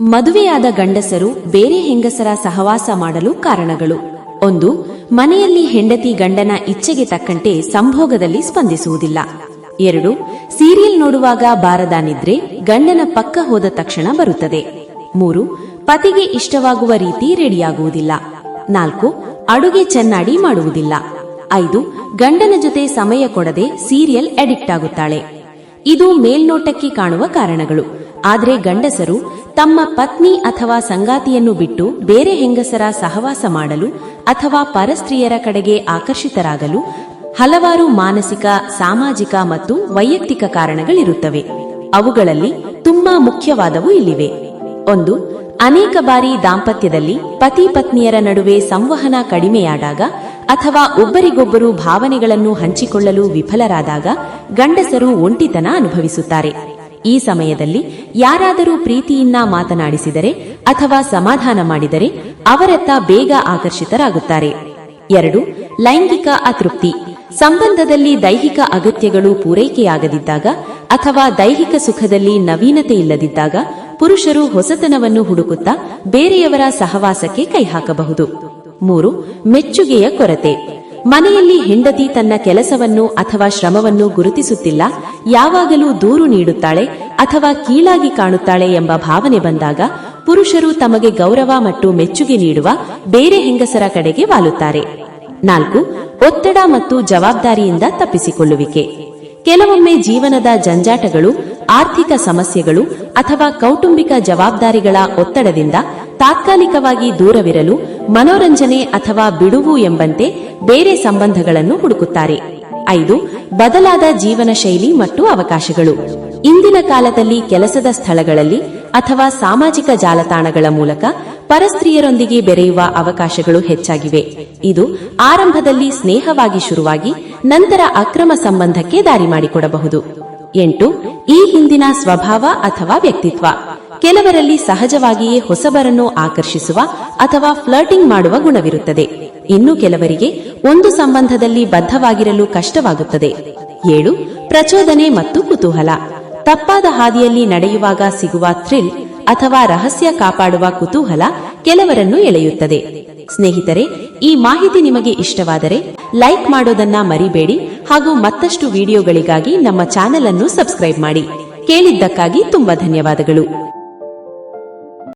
ಮದುವೆಯಾದ ಗಂಡಸರು ಬೇರೆ ಹೆಂಗಸರ ಸಹವಾಸ ಮಾಡಲು ಕಾರಣಗಳು. ಒಂದು, ಮನೆಯಲ್ಲಿ ಹೆಂಡತಿ ಗಂಡನ ಇಚ್ಛೆಗೆ ತಕ್ಕಂತೆ ಸಂಭೋಗದಲ್ಲಿ ಸ್ಪಂದಿಸುವುದಿಲ್ಲ. ಎರಡು, ಸೀರಿಯಲ್ ನೋಡುವಾಗ ಬಾರದ ನಿದ್ರೆ ಗಂಡನ ಪಕ್ಕ ಹೋದ ತಕ್ಷಣ ಬರುತ್ತದೆ. ಮೂರು, ಪತಿಗೆ ಇಷ್ಟವಾಗುವ ರೀತಿ ರೆಡಿಯಾಗುವುದಿಲ್ಲ. ನಾಲ್ಕು, ಅಡುಗೆ ಚೆನ್ನಾಡಿ ಮಾಡುವುದಿಲ್ಲ. ಐದು, ಗಂಡನ ಜೊತೆ ಸಮಯ ಕೊಡದೆ ಸೀರಿಯಲ್ ಅಡಿಕ್ಟ್ ಆಗುತ್ತಾಳೆ. ಇದು ಮೇಲ್ನೋಟಕ್ಕೆ ಕಾಣುವ ಕಾರಣಗಳು. ಆದರೆ ಗಂಡಸರು ತಮ್ಮ ಪತ್ನಿ ಅಥವಾ ಸಂಗಾತಿಯನ್ನು ಬಿಟ್ಟು ಬೇರೆ ಹೆಂಗಸರ ಸಹವಾಸ ಮಾಡಲು ಅಥವಾ ಪರಸ್ತ್ರೀಯರ ಕಡೆಗೆ ಆಕರ್ಷಿತರಾಗಲು ಹಲವಾರು ಮಾನಸಿಕ, ಸಾಮಾಜಿಕ ಮತ್ತು ವೈಯಕ್ತಿಕ ಕಾರಣಗಳಿರುತ್ತವೆ. ಅವುಗಳಲ್ಲಿ ತುಂಬಾ ಮುಖ್ಯವಾದವು ಇಲ್ಲಿವೆ. ಒಂದು, ಅನೇಕ ಬಾರಿ ದಾಂಪತ್ಯದಲ್ಲಿ ಪತಿ ಪತ್ನಿಯರ ನಡುವೆ ಸಂವಹನ ಕಡಿಮೆಯಾದಾಗ ಅಥವಾ ಒಬ್ಬರಿಗೊಬ್ಬರು ಭಾವನೆಗಳನ್ನು ಹಂಚಿಕೊಳ್ಳಲು ವಿಫಲರಾದಾಗ ಗಂಡಸರು ಒಂಟಿತನ ಅನುಭವಿಸುತ್ತಾರೆ. ಈ ಸಮಯದಲ್ಲಿ ಯಾರಾದರೂ ಪ್ರೀತಿಯಿಂದ ಮಾತನಾಡಿಸಿದರೆ ಅಥವಾ ಸಮಾಧಾನ ಮಾಡಿದರೆ ಅವರತ್ತ ಬೇಗ ಆಕರ್ಷಿತರಾಗುತ್ತಾರೆ. ಎರಡು, ಲೈಂಗಿಕ ಅತೃಪ್ತಿ. ಸಂಬಂಧದಲ್ಲಿ ದೈಹಿಕ ಅಗತ್ಯಗಳು ಪೂರೈಕೆಯಾಗದಿದ್ದಾಗ ಅಥವಾ ದೈಹಿಕ ಸುಖದಲ್ಲಿ ನವೀನತೆ ಇಲ್ಲದಿದ್ದಾಗ ಪುರುಷರು ಹೊಸತನವನ್ನು ಹುಡುಕುತ್ತಾ ಬೇರೆಯವರ ಸಹವಾಸಕ್ಕೆ ಕೈಹಾಕಬಹುದು. ಮೂರು, ಮೆಚ್ಚುಗೆಯ ಕೊರತೆ. ಮನೆಯಲ್ಲಿ ಹೆಂಡತಿ ತನ್ನ ಕೆಲಸವನ್ನು ಅಥವಾ ಶ್ರಮವನ್ನು ಗುರುತಿಸುತ್ತಿಲ್ಲ, ಯಾವಾಗಲೂ ದೂರು ನೀಡುತ್ತಾಳೆ ಅಥವಾ ಕೀಳಾಗಿ ಕಾಣುತ್ತಾಳೆ ಎಂಬ ಭಾವನೆ ಬಂದಾಗ ಪುರುಷರು ತಮಗೆ ಗೌರವ ಮತ್ತು ಮೆಚ್ಚುಗೆ ನೀಡುವ ಬೇರೆ ಹೆಂಗಸರ ಕಡೆಗೆ ವಾಲುತ್ತಾರೆ. ನಾಲ್ಕು, ಒತ್ತಡ ಮತ್ತು ಜವಾಬ್ದಾರಿಯಿಂದ ತಪ್ಪಿಸಿಕೊಳ್ಳುವಿಕೆ. ಕೆಲವೊಮ್ಮೆ ಜೀವನದ ಜಂಜಾಟಗಳು, ಆರ್ಥಿಕ ಸಮಸ್ಯೆಗಳು ಅಥವಾ ಕೌಟುಂಬಿಕ ಜವಾಬ್ದಾರಿಗಳ ಒತ್ತಡದಿಂದ ತಾತ್ಕಾಲಿಕವಾಗಿ ದೂರವಿರಲು, ಮನೋರಂಜನೆ ಅಥವಾ ಬಿಡುವು ಎಂಬಂತೆ ಬೇರೆ ಸಂಬಂಧಗಳನ್ನು ಹುಡುಕುತ್ತಾರೆ. ಐದು, ಬದಲಾದ ಜೀವನ ಶೈಲಿ ಮತ್ತು ಅವಕಾಶಗಳು. ಇಂದಿನ ಕಾಲದಲ್ಲಿ ಕೆಲಸದ ಸ್ಥಳಗಳಲ್ಲಿ ಅಥವಾ ಸಾಮಾಜಿಕ ಜಾಲತಾಣಗಳ ಮೂಲಕ ಪರಸ್ತ್ರೀಯರೊಂದಿಗೆ ಬೆರೆಯುವ ಅವಕಾಶಗಳು ಹೆಚ್ಚಾಗಿವೆ. ಇದು ಆರಂಭದಲ್ಲಿ ಸ್ನೇಹವಾಗಿ ಶುರುವಾಗಿ ನಂತರ ಅಕ್ರಮ ಸಂಬಂಧಕ್ಕೆ ದಾರಿ ಮಾಡಿಕೊಡಬಹುದು. ಎಂಟು, ಈ ಹಿಂದಿನ ಸ್ವಭಾವ ಅಥವಾ ವ್ಯಕ್ತಿತ್ವ. ಕೆಲವರಲ್ಲಿ ಸಹಜವಾಗಿಯೇ ಹೊಸಬರನ್ನು ಆಕರ್ಷಿಸುವ ಅಥವಾ ಫ್ಲರ್ಟಿಂಗ್ ಮಾಡುವ ಗುಣವಿರುತ್ತದೆ. ಇನ್ನು ಕೆಲವರಿಗೆ ಒಂದು ಸಂಬಂಧದಲ್ಲಿ ಬದ್ಧವಾಗಿರಲು ಕಷ್ಟವಾಗುತ್ತದೆ. ಏಳು, ಪ್ರಚೋದನೆ ಮತ್ತು ಕುತೂಹಲ. ತಪ್ಪಾದ ಹಾದಿಯಲ್ಲಿ ನಡೆಯುವಾಗ ಸಿಗುವ ಥ್ರಿಲ್ ಅಥವಾ ರಹಸ್ಯ ಕಾಪಾಡುವ ಕುತೂಹಲ ಕೆಲವರನ್ನು ಎಳೆಯುತ್ತದೆ. ಸ್ನೇಹಿತರೆ, ಈ ಮಾಹಿತಿ ನಿಮಗೆ ಇಷ್ಟವಾದರೆ ಲೈಕ್ ಮಾಡೋದನ್ನ ಮರಿಬೇಡಿ ಹಾಗೂ ಮತ್ತಷ್ಟು ವಿಡಿಯೋಗಳಿಗಾಗಿ ನಮ್ಮ ಚಾನೆಲ್ ಅನ್ನು ಸಬ್ಸ್ಕ್ರೈಬ್ ಮಾಡಿ. ಕೇಳಿದ್ದಕ್ಕಾಗಿ ತುಂಬಾ ಧನ್ಯವಾದಗಳು.